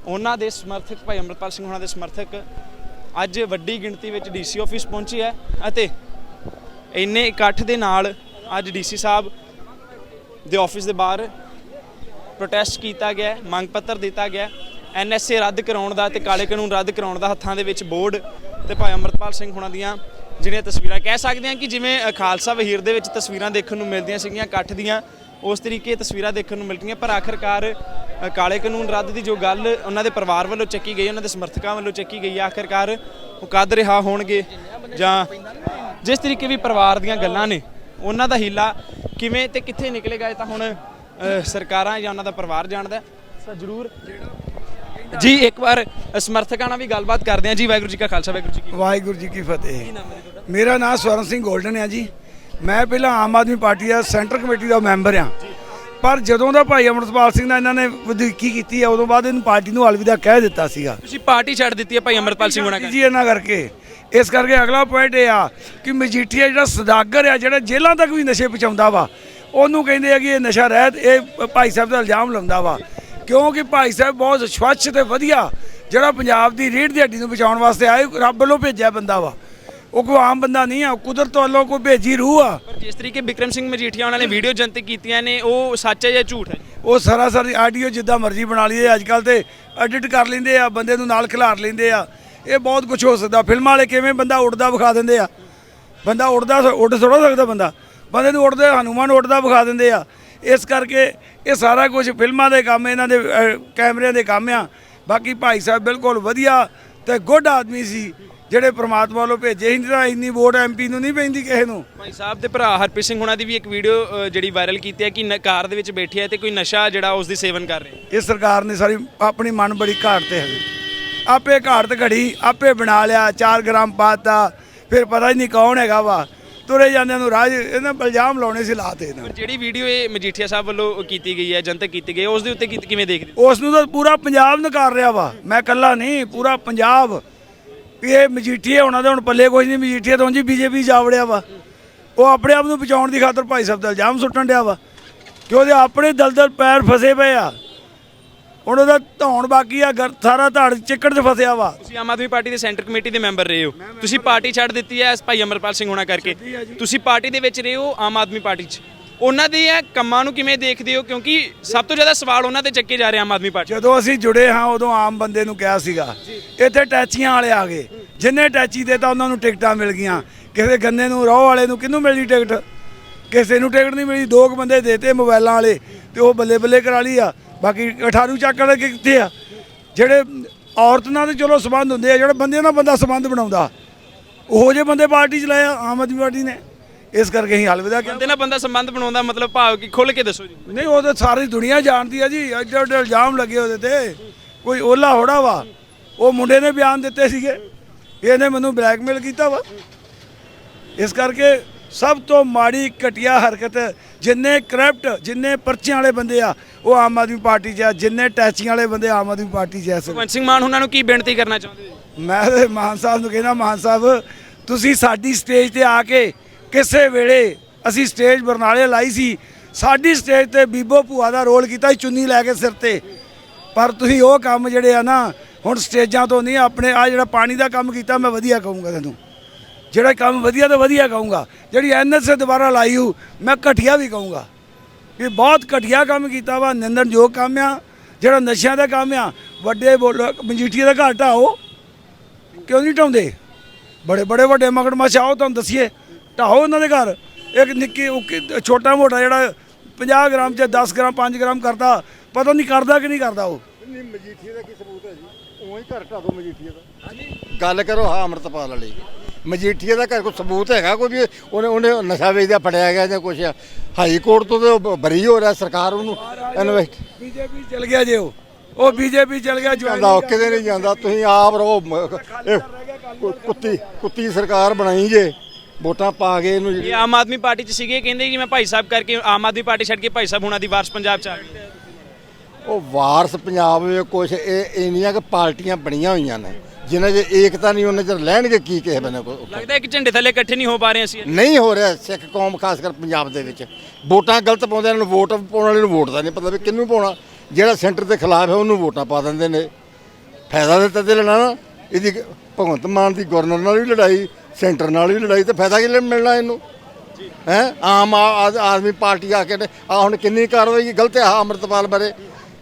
Speaker 3: ਉਹਨਾਂ ਦੇ ਸਮਰਥਕ ਭਾਈ ਅਮਰਪਾਲ ਸਿੰਘ ਉਹਨਾਂ ਦੇ ਸਮਰਥਕ ਅੱਜ ਵੱਡੀ ਗਿਣਤੀ ਵਿੱਚ ਡੀਸੀ ਆਫਿਸ ਪਹੁੰਚੇ ਹੈ ਅਤੇ ਇੰਨੇ ਇਕੱਠ ਦੇ ਨਾਲ ਅੱਜ ਡੀਸੀ ਸਾਹਿਬ ਦੇ ਆਫਿਸ ਦੇ ਬਾਹਰ ਪ੍ਰੋਟੈਸਟ ਕੀਤਾ ਗਿਆ ਮੰਗ ਪੱਤਰ ਦਿੱਤਾ ਗਿਆ ਐਨਐਸਏ ਰੱਦ ਕਰਾਉਣ ਦਾ ਤੇ ਕਾਲੇ ਕਾਨੂੰਨ ਰੱਦ ਕਰਾਉਣ ਦਾ ਹੱਥਾਂ ਦੇ ਵਿੱਚ ਬੋਰਡ ਤੇ ਭਾਈ ਅਮਰਪਾਲ ਸਿੰਘ ਹੁਣਾਂ ਦੀਆਂ ਜਿਹੜੀਆਂ ਤਸਵੀਰਾਂ ਕਹਿ ਸਕਦੇ ਹਾਂ ਕਿ ਜਿਵੇਂ ਖਾਲਸਾ ਵਹੀਰ ਦੇ ਵਿੱਚ ਤਸਵੀਰਾਂ ਦੇਖਣ ਨੂੰ ਮਿਲਦੀਆਂ ਸੀਗੀਆਂ ਇਕੱਠ ਦੀਆਂ ਉਸ ਤਰੀਕੇ ਤਸਵੀਰਾਂ ਦੇਖਣ ਨੂੰ ਮਿਲਦੀਆਂ ਪਰ ਆਖਰਕਾਰ ਕਾਲੇ ਕਾਨੂੰਨ ਰੱਦ ਦੀ ਜੋ ਗੱਲ ਉਹਨਾਂ ਦੇ ਪਰਿਵਾਰ ਵੱਲੋਂ ਚੱਕੀ ਗਈ ਉਹਨਾਂ ਦੇ ਸਮਰਥਕਾਂ ਵੱਲੋਂ ਚੱਕੀ ਗਈ ਹੈ, ਆਖਰਕਾਰ ਉਹ ਕਦ ਰਿਹਾ ਹੋਣਗੇ ਜਾਂ ਜਿਸ ਤਰੀਕੇ ਵੀ ਪਰਿਵਾਰ ਦੀਆਂ ਗੱਲਾਂ ਨੇ ਉਹਨਾਂ ਦਾ ਹੀਲਾ ਕਿਵੇਂ ਤੇ ਕਿੱਥੇ ਨਿਕਲੇਗਾ ਇਹ ਤਾਂ ਹੁਣ ਸਰਕਾਰਾਂ ਜਾਂ ਉਹਨਾਂ ਦਾ ਪਰਿਵਾਰ ਜਾਣਦਾ ਸੋ ਜਰੂਰ। ਜੀ ਇੱਕ ਵਾਰ ਸਮਰਥਕਾਂ ਨਾਲ ਵੀ ਗੱਲਬਾਤ ਕਰਦੇ ਹਾਂ। ਜੀ ਵਾਹਿਗੁਰੂ ਜੀ ਕਾ ਖਾਲਸਾ ਵਾਹਿਗੁਰੂ ਜੀ ਕੀ
Speaker 2: ਵਾਹਿਗੁਰੂ ਜੀ ਕੀ ਫਤਿਹ। ਮੇਰਾ ਨਾਮ ਸਵਰਨ ਸਿੰਘ ਗੋਲਡਨ ਹੈ ਜੀ। ਮੈਂ ਪਹਿਲਾਂ ਆਮ ਆਦਮੀ ਪਾਰਟੀ ਦਾ ਸੈਂਟਰ ਕਮੇਟੀ ਦਾ ਮੈਂਬਰ ਆ ਪਰ ਜਦੋਂ ਦਾ ਭਾਈ ਅਮਰਤਪਾਲ ਸਿੰਘ ਨਾਲ ਇਹਨਾਂ ਨੇ ਵਧੀਕੀ ਕੀਤੀ ਹੈ ਉਦੋਂ ਬਾਅਦ ਇਹਨੂੰ ਪਾਰਟੀ ਨੂੰ ਅਲਵਿਦਾ ਕਹਿ ਦਿੱਤਾ ਸੀਗਾ।
Speaker 3: ਤੁਸੀਂ ਪਾਰਟੀ ਛੱਡ ਦਿੱਤੀ ਹੈ ਭਾਈ ਅਮਰਪਾਲ ਸਿੰਘ ਹੋਣਾ
Speaker 2: ਜੀ ਇਹਨਾਂ ਕਰਕੇ। ਇਸ ਕਰਕੇ ਅਗਲਾ ਪੁਆਇੰਟ ਇਹ ਆ ਕਿ ਮਜੀਠੀਆ ਜਿਹੜਾ ਸਦਾਗਰ ਆ ਜਿਹੜਾ ਜੇਲ੍ਹਾਂ ਤੱਕ ਵੀ ਨਸ਼ੇ ਪਹੁੰਚਾਉਂਦਾ ਵਾ ਉਹਨੂੰ ਕਹਿੰਦੇ ਆ ਕਿ ਇਹ ਨਸ਼ਾ ਰਹਿਤ ਇਹ ਭਾਈ ਸਾਹਿਬ ਦਾ ਇਲਜ਼ਾਮ ਲਾਉਂਦਾ ਵਾ। ਕਿਉਂਕਿ ਭਾਈ ਸਾਹਿਬ ਬਹੁਤ ਸਵੱਛ ਤੇ ਵਧੀਆ ਜਿਹੜਾ ਪੰਜਾਬ ਦੀ ਰੀੜ ਦੀ ਹੱਡੀ ਨੂੰ ਬਚਾਉਣ ਵਾਸਤੇ ਆਏ ਰੱਬ ਵੱਲੋਂ ਭੇਜਿਆ ਬੰਦਾ ਵਾ। ਉਹ ਕੋਈ ਆਮ ਬੰਦਾ ਨਹੀਂ ਆ ਕੁਦਰਤ ਵੱਲੋਂ ਕੋਈ ਭੇਜੀ ਰੂਹ ਆ।
Speaker 3: ਪਰ ਜਿਸ ਤਰੀਕੇ ਵਿਕਰਮ ਸਿੰਘ ਮਜੀਠੀਆ ਉਹਨਾਂ ਨੇ ਵੀਡੀਓ ਜਨਤਕ ਕੀਤੀਆਂ ਨੇ ਉਹ ਸੱਚ ਹੈ ਜਾਂ ਝੂਠ ਹੈ?
Speaker 2: ਉਹ ਸਰਾਸਰ ਆਡੀਓ ਜਿੱਦਾਂ ਮਰਜ਼ੀ ਬਣਾ ਲਈਏ ਅੱਜ ਕੱਲ ਤੇ ਐਡਿਟ ਕਰ ਲੈਂਦੇ ਆ ਬੰਦੇ ਨੂੰ ਨਾਲ ਖਿਲਾਰ ਲੈਂਦੇ ਆ। ਇਹ ਬਹੁਤ ਕੁਝ ਹੋ ਸਕਦਾ। ਫਿਲਮਾਂ ਵਾਲੇ ਕਿਵੇਂ ਬੰਦਾ ਉੱਡਦਾ ਵਿਖਾ ਦਿੰਦੇ ਆ? ਬੰਦਾ ਉੱਡਦਾ ਉੱਡ ਥੋੜਾ ਸਕਦਾ ਬੰਦਾ। ਬੰਦੇ ਨੂੰ ਉੱਡਦੇ ਹਨੂਮਾਨ ਉੱਡਦਾ ਵਿਖਾ ਦਿੰਦੇ ਆ। ਇਸ ਕਰਕੇ ਇਹ ਸਾਰਾ ਕੁਝ ਫਿਲਮਾਂ ਦੇ ਕੰਮ ਇਹਨਾਂ ਦੇ ਕੈਮਰਿਆਂ ਦੇ ਕੰਮ ਆ। ਬਾਕੀ ਭਾਈ ਸਾਹਿਬ ਬਿਲਕੁਲ ਵਧੀਆ ਤੇ ਗੁੱਡ ਆਦਮੀ ਸੀ ਜਿਹੜੇ ਪ੍ਰਮਾਤਮਾ ਵੱਲੋਂ ਭੇਜੇ। ਨਹੀਂ ਤਾਂ ਇੰਨੀ ਵੋਟ ਐਮਪੀ ਨੂੰ ਨਹੀਂ ਪੈਂਦੀ ਕਿਸੇ ਨੂੰ।
Speaker 3: ਭਾਈ ਸਾਹਿਬ ਦੇ ਭਰਾ ਹਰਪ੍ਰੀਤ ਸਿੰਘ ਹੁਣਾਂ ਦੀ ਵੀ ਇੱਕ ਵੀਡੀਓ ਜਿਹੜੀ ਵਾਇਰਲ ਕੀਤੀ ਹੈ ਕਿ ਕਾਰ ਦੇ ਵਿੱਚ ਬੈਠੇ ਹੈ ਤੇ ਕੋਈ ਨਸ਼ਾ ਜਿਹੜਾ ਉਸ ਦੀ ਸੇਵਨ ਕਰ ਰਹੇ
Speaker 2: ਇਹ ਸਰਕਾਰ ਨੇ ਸਾਰੀ ਆਪਣੀ ਮਨ ਬੜੀ ਘਾਟ ਤੇ ਹੈਗੀ ਆਪੇ ਘਾਟ ਤੇ ਘੜੀ ਆਪੇ ਬਣਾ ਲਿਆ 4 ਗ੍ਰਾਮ ਪਾਤਾ ਫਿਰ ਪਤਾ ਹੀ ਨਹੀਂ ਕੌਣ ਹੈਗਾ ਵਾ। ਤੁਰੇ ਜਾਂਦਿਆਂ ਨੂੰ ਰਾਜ ਇਹਨਾਂ ਬਲਜਾਮ ਲਾਉਣੇ ਸੀ ਲਾਤੇ ਇਹਨਾਂ
Speaker 3: ਪਰ ਜਿਹੜੀ ਵੀਡੀਓ ਇਹ ਮਜੀਠੀਆ ਸਾਹਿਬ ਵੱਲੋਂ ਕੀਤੀ ਗਈ ਹੈ ਜਨਤਕ ਕੀਤੀ ਗਈ ਹੈ ਉਸ ਦੇ ਉੱਤੇ ਕੀ- ਕਿਵੇਂ ਦੇਖਦੇ ਹੋ?
Speaker 2: ਉਸ ਨੂੰ ਤਾਂ ਪੂਰਾ ਪੰਜਾਬ ਨਕਾਰ ਰਿਹਾ ਵਾ। ਮੈਂ ਇਕੱਲਾ ਨਹੀਂ ਪੂਰਾ ਪੰਜਾਬ। ਵੀ ਇਹ ਮਜੀਠੀਏ ਹੋਣਾ ਤੇ ਹੁਣ ਪੱਲੇ ਕੁਝ ਨਹੀਂ ਮਜੀਠੀਏ ਤੋਂ ਜੀ ਬੀਜੇਪੀ ਜਾਵੜਿਆ ਵਾ। ਉਹ ਆਪਣੇ ਆਪ ਨੂੰ ਬਚਾਉਣ ਦੀ ਖਾਤਰ ਭਾਈ ਸਾਹਿਬ ਦਾ ਇਲਜ਼ਾਮ ਸੁੱਟਣ ਡਿਆ ਵਾ। ਕਿ ਉਹਦੇ ਆਪਣੇ ਦਲਦਲ ਪੈਰ ਫਸੇ ਪਏ ਆ। ਹੁਣ ਉਹਦਾ ਧੌਣ ਬਾਕੀ ਆ ਗਰ- ਸਾਰਾ ਧੜ ਚਿੱਕੜ 'ਚ ਫਸਿਆ ਵਾ।
Speaker 3: ਤੁਸੀਂ ਆਮ ਆਦਮੀ ਪਾਰਟੀ ਦੇ ਸੈਂਟਰ ਕਮੇਟੀ ਦੇ ਮੈਂਬਰ ਰਹੇ ਹੋ। ਤੁਸੀਂ ਪਾਰਟੀ ਛੱਡ ਦਿੱਤੀ ਹੈ ਭਾਈ ਅਮਰਪਾਲ ਸਿੰਘ ਹੋਣਾ ਕਰਕੇ। ਤੁਸੀਂ ਪਾਰਟੀ ਦੇ ਵਿੱਚ ਰਹੇ ਹੋ ਆਮ ਆਦਮੀ ਪਾਰਟੀ 'ਚ। ਉਹਨਾਂ ਦੇ ਇਹ ਕੰਮਾਂ ਨੂੰ ਕਿਵੇਂ ਦੇਖਦੇ ਹੋ? ਕਿਉਂਕਿ ਸਭ ਤੋਂ ਜ਼ਿਆਦਾ ਸਵਾਲ ਉਹਨਾਂ ਤੇ ਚੱਕੇ ਜਾ ਰਹੇ ਆਮ ਆਦਮੀ ਪਾਰਟੀ
Speaker 2: ਜਦੋਂ ਅਸੀਂ ਜੁੜੇ ਹਾਂ ਉਦੋਂ ਆਮ ਬੰਦੇ ਨੂੰ ਕਿਹਾ ਸੀਗਾ ਇੱਥੇ ਟੈਚੀਆਂ ਵਾਲੇ ਆ ਗਏ। ਜਿੰਨੇ ਟੈਚੀ ਦੇ ਤਾਂ ਉਹਨਾਂ ਨੂੰ ਟਿਕਟਾਂ ਮਿਲ ਗਈਆਂ। ਕਿਸੇ ਗੰਨੇ ਨੂੰ ਰੋਹ ਵਾਲੇ ਨੂੰ ਕਿਹਨੂੰ ਮਿਲਦੀ ਟਿਕਟ? ਕਿਸੇ ਨੂੰ ਟਿਕਟ ਨਹੀਂ ਮਿਲੀ ਦੋ ਕੁ ਬੰਦੇ ਦੇਤੇ ਮੋਬਾਈਲਾਂ ਵਾਲੇ ਤੇ ਉਹ ਬੱਲੇ ਬੱਲੇ ਕਰਾ ਲਈ ਆ। ਬਾਕੀ 18 ਚੱਕ ਵਾਲੇ ਕਿੱਥੇ ਆ? ਜਿਹੜੇ ਔਰਤ ਨਾਲ ਤੇ ਚਲੋ ਸੰਬੰਧ ਹੁੰਦੇ ਆ ਜਿਹੜੇ ਬੰਦੇ ਨਾਲ ਬੰਦਾ ਸੰਬੰਧ ਬਣਾਉਂਦਾ। ਉਹੋ ਜਿਹੇ ਬੰਦੇ ਪਾਰਟੀ ਚ ਲਾਇਆ ਆਮ ਆਦਮੀ ਪਾਰਟੀ ਨੇ। ਇਸ ਕਰਕੇ ਅਸੀਂ ਹਲਵਿਦਾ ਕਿਹਾ
Speaker 3: ਬੰਦੇ ਨਾਲ ਬੰਦਾ ਸੰਬੰਧ ਬਣਾਉਂਦਾ ਮਤਲਬ ਭਾਵ ਕਿ ਖੁੱਲ ਕੇ ਦੱਸੋ ਜੀ।
Speaker 2: ਨਹੀਂ ਉਹ ਤਾਂ ਸਾਰੀ ਦੁਨੀਆ ਜਾਣਦੀ ਆ ਜੀ ਐਡੇ ਐਡੇ ਇਲਜ਼ਾਮ ਲੱਗੇ ਉਹਦੇ ਤੇ। ਕੋਈ ਓਲਾ ਹੋੜਾ ਵਾ। ਉਹ ਮੁੰਡੇ ਨੇ ਬਿਆਨ ਦਿੱਤੇ ਸੀਗੇ। ਇਹਨੇ ਮੈਨੂੰ ਬਲੈਕਮੇਲ ਕੀਤਾ ਵਾ। ਇਸ ਕਰਕੇ ਸਭ ਤੋਂ ਮਾੜੀ ਘਟੀਆ ਹਰਕਤ ਜਿੰਨੇ ਕਰਪਟ ਜਿੰਨੇ ਪਰਚੀਆਂ ਵਾਲੇ ਬੰਦੇ ਆ ਉਹ ਆਮ ਆਦਮੀ ਪਾਰਟੀ 'ਚ ਆ ਜਿੰਨੇ ਟੈਚੀਆਂ ਵਾਲੇ ਬੰਦੇ ਆਮ ਆਦਮੀ ਪਾਰਟੀ 'ਚ ਆ ਵੇਲੇ।
Speaker 3: ਭਗਵੰਤ ਸਿੰਘ ਮਾਨ ਉਹਨਾਂ ਨੂੰ ਕੀ ਬੇਨਤੀ ਕਰਨਾ ਚਾਹੁੰਦੇ ਹੋ?
Speaker 2: ਮੈਂ ਤੇ ਮਾਨ ਸਾਹਿਬ ਨੂੰ ਕਹਿੰਦਾ ਮਾਨ ਸਾਹਿਬ ਤੁਸੀਂ ਸਾਡੀ ਸਟੇਜ ਤੇ ਆ ਕੇ ਕਿਸੇ ਵੇਲੇ ਅਸੀਂ ਸਟੇਜ ਬਰਨਾਲੇ ਲਾਈ ਸੀ ਸਾਡੀ ਸਟੇਜ ਤੇ ਬੀਬੋ ਭੂਆ ਦਾ ਰੋਲ ਕੀਤਾ ਸੀ ਚੁੰਨੀ ਲੈ ਕੇ ਸਿਰ ਤੇ। ਪਰ ਤੁਸੀਂ ਉਹ ਕੰਮ ਜਿਹੜੇ ਆ ਨਾ ਹੁਣ ਸਟੇਜਾਂ ਤੋਂ ਨਹੀਂ ਆਪਣੇ ਆ ਜਿਹੜਾ ਪਾਣੀ ਦਾ ਕੰਮ ਕੀਤਾ ਮੈਂ ਵਧੀਆ ਕਹੂੰਗਾ ਤੈਨੂੰ ਜਿਹੜਾ ਕੰਮ ਵਧੀਆ ਤੋਂ ਵਧੀਆ ਕਹੂੰਗਾ। ਜਿਹੜੀ ਐਨਐਸਏ ਦੁਬਾਰਾ ਲਾਈ ਹੂ ਮੈਂ ਘਟੀਆ ਵੀ ਕਹੂੰਗਾ। ਇਹ ਬਹੁਤ ਘਟੀਆ ਕੰਮ ਕੀਤਾ ਵਾ, ਨਿੰਦਣਯੋਗ ਕੰਮ ਆ, ਜਿਹੜਾ ਨਸ਼ਿਆਂ ਦਾ ਕੰਮ ਆ, ਵੱਡੇ ਮਜੀਠੀਏ ਦਾ ਘਰ ਢਾਓ ਕਿਉਂ ਨਹੀਂ ਢਾਉਂਦੇ? ਬੜੇ ਬੜੇ ਵੱਡੇ ਮਗਰਮੱਛ ਆਓ ਤੁਹਾਨੂੰ ਦਸੀਏ। ਢਾਓ ਉਹਨਾਂ ਦੇ ਘਰ। ਇੱਕ ਨਿੱਕੀ, ਉੱਕੀ- ਛੋਟਾ ਮੋਟਾ ਜਿਹੜਾ 50 ਗ੍ਰਾਮ ਚ 10 ਗ੍ਰਾਮ 5 ਗ੍ਰਾਮ ਕਰਦਾ, ਪਤਾ ਨਹੀਂ ਕਰਦਾ ਕਿ ਨਹੀਂ ਕਰਦਾ ਉਹ।
Speaker 1: ਨਹੀਂ, ਮਜੀਠੀਏ ਦਾ ਕੀ ਸਬੂਤ ਹੈ ਜੀ? ਉਵੇਂ ਹੀ ਘਰ ਢਾ ਦੋ ਮਜੀਠੀਏ ਦਾ। ਗੱਲ ਕਰੋ ਹਾਂ, ਅਮਰਤਪਾਲ ਵਾਲੀ। ਮਜੀਠੀਏ ਦਾ ਘਰ ਕੋਈ ਸਬੂਤ ਹੈਗਾ ਕੋਈ ਵੀ ਉਹਨੇ ਉਹਨੇ ਨਸ਼ਾ ਵੇਚਦਾ ਫੜਿਆ ਗਿਆ ਜਾਂ ਕੁਛ ਹਾਈ ਕੋਰਟ ਤੋਂ ਤੇ ਉਹ ਬਰੀ ਹੋ ਰਿਹਾ ਸਰਕਾਰ ਉਹਨੂੰ ਇਨਵੈਸਟ
Speaker 2: ਬੀਜੇਪੀ ਚਲ ਗਿਆ ਜੇ ਉਹ। ਉਹ ਬੀਜੇਪੀ ਚਲ ਗਿਆ
Speaker 1: ਜਾਂਦਾ ਉਹ ਕਿਤੇ ਨਹੀਂ ਜਾਂਦਾ ਤੁਸੀਂ ਆਪ ਰਹੋ ਕੁੱਤੀ ਕੁੱਤੀ ਸਰਕਾਰ ਬਣਾਈ ਜੇ ਵੋਟਾਂ ਪਾ ਕੇ ਇਹਨੂੰ
Speaker 3: ਇਹ ਆਮ ਆਦਮੀ ਪਾਰਟੀ 'ਚ ਸੀਗੇ ਕਹਿੰਦੇ ਕਿ ਮੈਂ ਭਾਈ ਸਾਹਿਬ ਕਰਕੇ ਆਮ ਆਦਮੀ ਪਾਰਟੀ ਛੱਡ ਕੇ ਭਾਈ ਸਾਹਿਬ ਹੁਣਾਂ ਦੀ ਵਾਰਸ ਪੰਜਾਬ 'ਚ ਆ ਗਈ।
Speaker 1: ਉਹ ਵਾਰਸ ਪੰਜਾਬ ਵਿੱਚ ਕੁਛ ਇਹ ਇੰਨੀਆਂ ਕਿ ਪਾਰਟੀਆਂ ਬਣੀਆਂ ਹੋਈਆਂ ਨੇ ਜਿਨ੍ਹਾਂ 'ਚ ਏਕਤਾ ਨਹੀਂ ਉਹਨਾਂ 'ਚ ਰਹਿਣਗੇ ਕੀ ਕਿਸੇ ਬਨੇ ਕੋ
Speaker 3: ਲੱਗਦਾ ਹੈ ਕਿ ਝੰਡੇ ਥੱਲੇ ਇਕੱਠੇ ਨਹੀਂ ਹੋ ਪਾ ਰਹੇ ਅਸੀਂ।
Speaker 1: ਨਹੀਂ ਹੋ ਰਿਹਾ ਸਿੱਖ ਕੌਮ ਖਾਸ ਕਰ ਪੰਜਾਬ ਦੇ ਵਿੱਚ। ਵੋਟਾਂ ਗਲਤ ਪਾਉਂਦੇ ਇਹਨਾਂ ਨੂੰ ਵੋਟ ਪਾਉਣ ਵਾਲੇ ਨੂੰ ਵੋਟ ਦਾ ਨਹੀਂ ਪਤਾ ਵੀ ਕਿਹਨੂੰ ਪਾਉਣਾ। ਜਿਹੜਾ ਸੈਂਟਰ ਦੇ ਖਿਲਾਫ ਹੈ ਉਹਨੂੰ ਵੋਟਾਂ ਪਾ ਦਿੰਦੇ ਨੇ। ਫਾਇਦਾ ਤਾਂ ਤਦੇ ਲੈਣਾ ਨਾ ਇਹਦੀ ਭਗਵੰਤ ਮਾਨ ਦੀ ਗਵਰਨਰ ਨਾਲ ਵੀ ਲੜਾਈ ਸੈਂਟਰ ਨਾਲ ਵੀ ਲੜਾਈ ਤੇ ਫਾਇਦਾ ਕੀ ਮਿਲਣਾ ਇਹਨੂੰ? ਹੈ? ਆਮ ਆਦਮੀ ਪਾਰਟੀ ਆ ਕੇ ਆ ਹੁਣ ਕਿੰਨੀ ਕਾਰਵਾਈ ਗਲਤ ਹੈ ਅੰਮ੍ਰਿਤਪਾਲ ਬਾਰੇ?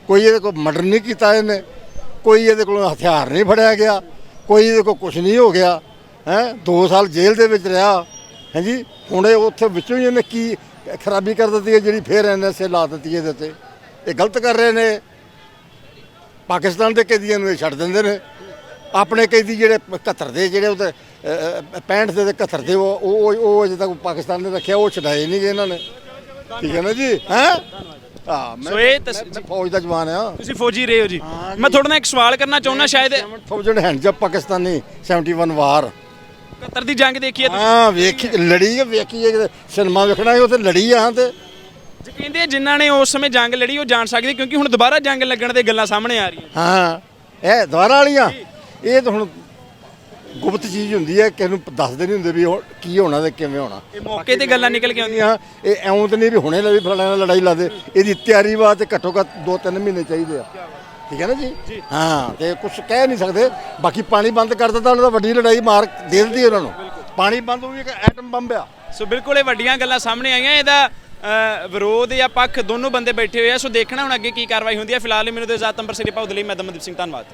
Speaker 1: ਕੋਈ ਇਹਦੇ ਕੋਲ ਮਰਡਰ ਨਹੀਂ ਕੀਤਾ ਇਹਨੇ ਕੋਈ ਇਹਦੇ ਕੋਲੋਂ ਹਥਿਆਰ ਨਹੀਂ ਫੜਿਆ ਗਿਆ ਕੋਈ ਇਹਦੇ ਕੋਲ ਕੁਝ ਨਹੀਂ ਹੋ ਗਿਆ ਹੈ 2 ਸਾਲ ਜੇਲ੍ਹ ਦੇ ਵਿੱਚ ਰਿਹਾ ਹਾਂਜੀ ਹੁਣ ਇਹ ਉੱਥੇ ਵਿੱਚੋਂ ਹੀ ਇਹਨੇ ਕੀ ਖਰਾਬੀ ਕਰ ਦਿੱਤੀ ਹੈ ਜਿਹੜੀ ਫੇਰ ਐਨਐਸਏ ਲਾ ਦਿੱਤੀ ਇਹਦੇ ਤੇ। ਇਹ ਗਲਤ ਕਰ ਰਹੇ ਨੇ। ਪਾਕਿਸਤਾਨ ਦੇ ਕੈਦੀਆਂ ਨੂੰ ਇਹ ਛੱਡ ਦਿੰਦੇ ਨੇ। ਆਪਣੇ ਕੈਦੀ ਜਿਹੜੇ 71 ਦੇ ਜਿਹੜੇ ਉਹਦੇ ਅ, 65 ਦੇ ਤੇ 71 ਦੇ ਉਹ ਉਹ ਉਹ ਅਜੇ ਤੱਕ ਪਾਕਿਸਤਾਨ ਨੇ ਰੱਖਿਆ ਉਹ ਛਡਾਏ ਨਹੀਂ ਗਏ ਇਹਨਾਂ ਨੇ। ਠੀਕ ਹੈ ਨਾ ਜੀ? ਹੈ? ਹਾਂ ਮੈਂ
Speaker 3: ਸੋ ਇਹ ਤਸ-
Speaker 1: ਮੈਂ ਫੌਜ ਦਾ ਜਵਾਨ ਆ।
Speaker 3: ਤੁਸੀਂ ਫੌਜੀ ਰਹੇ ਹੋ ਜੀ। ਮੈਂ ਤੁਹਾਡੇ ਨਾਲ ਇੱਕ ਸਵਾਲ ਕਰਨਾ ਚਾਹੁੰਦਾ ਸ਼ਾਇਦ
Speaker 1: 7000 ਹੈਂਡਸ ਅਪ ਪਾਕਿਸਤਾਨੀ 71 ਵਾਰ।
Speaker 3: 71 ਦੀ ਜੰਗ ਦੇਖੀ ਹੈ ਤੁਸੀਂ?
Speaker 1: ਹਾਂ ਵੇਖੀ ਲੜੀ ਹੈ ਵੇਖੀ ਹੈ ਕਿਤੇ ਸਿਨੇਮਾ ਵੇਖਣਾ ਹੈ ਉੱਥੇ ਲੜੀ ਆ ਹਾਂ ਤੇ।
Speaker 3: ਜੀ ਕਹਿੰਦੇ ਆ ਜਿਨ੍ਹਾਂ ਨੇ ਉਸ ਸਮੇਂ ਜੰਗ ਲੜੀ ਉਹ ਜਾਣ ਸਕਦੇ ਕਿਉਂਕਿ ਹੁਣ ਦੁਬਾਰਾ ਜੰਗ ਲੱਗਣ ਦੇ ਗੱਲਾਂ ਸਾਹਮਣੇ ਆ ਰਹੀਆਂ।
Speaker 1: ਹਾਂ ਇਹ ਦੁਆਰਾ ਵਾਲੀਆਂ। ਇਹ ਤਾਂ ਹੁਣ ਗੁਪਤ ਚੀਜ਼ ਹੁੰਦੀ ਹੈ ਕਿਸੇ ਨੂੰ ਦੱਸਦੇ ਨਹੀਂ ਹੁੰਦੇ ਵੀ ਹੁਣ ਕੀ ਹੋਣਾ ਤੇ ਕਿਵੇਂ ਹੋਣਾ।
Speaker 3: ਇਹ ਮੌਕੇ ਤੇ ਗੱਲਾਂ ਨਿਕਲ ਕੇ
Speaker 1: ਆਉਂਦੀਆਂ। ਇਹ ਐਉਂ ਤਾਂ ਨਹੀਂ ਵੀ ਹੁਣੇ ਲੜੀ ਫਲਾਣਾ ਨਾਲ ਲੜਾਈ ਲਾ ਦੇ। ਇਹਦੀ ਤਿਆਰੀ ਵਾਸਤੇ ਘੱਟੋ ਘੱਟ 2-3 ਮਹੀਨੇ ਚਾਹੀਦੇ ਆ। ਠੀਕ ਹੈ ਨਾ ਜੀ? ਹਾਂ ਤੇ ਕੁਝ ਕਹਿ ਨਹੀਂ ਸਕਦੇ। ਬਾਕੀ ਪਾਣੀ ਬੰਦ ਕਰ ਦਿੱਤਾ ਉਹਨਾਂ ਦਾ ਵੱਡੀ ਲੜਾਈ ਮਾਰ ਦੇ ਦਿੰਦੀ ਉਹਨਾਂ ਨੂੰ। ਪਾਣੀ ਬੰਦ ਹੋਈ ਇੱਕ ਐਟਮ ਬੰਬ ਆ।
Speaker 3: ਸੋ ਬਿਲਕੁਲ ਇਹ ਵੱਡੀਆਂ ਗੱਲਾਂ ਸਾਹਮਣੇ ਆਈਆਂ। ਇਹਦਾ ਅ, ਵਿਰੋਧ ਜਾਂ ਪੱਖ ਦੋਨੋਂ ਬੰਦੇ ਬੈਠੇ ਹੋਏ ਆ। ਸੋ ਦੇਖਣਾ ਹੁਣ ਅੱਗੇ ਕੀ ਕਾਰਵਾਈ ਹੁੰਦੀ ਹੈ। ਫਿਲਹਾਲ ਲਈ ਮੈਨੂੰ ਤੇ ਇਜਾਜ਼ਤ ਅੰਬਰ ਸ੍ਰੀ ਪਾਉ ਦੇ ਲਈ ਮੈਂ ਦਮਨਦੀਪ ਸਿੰਘ ਧੰਨਵਾਦ।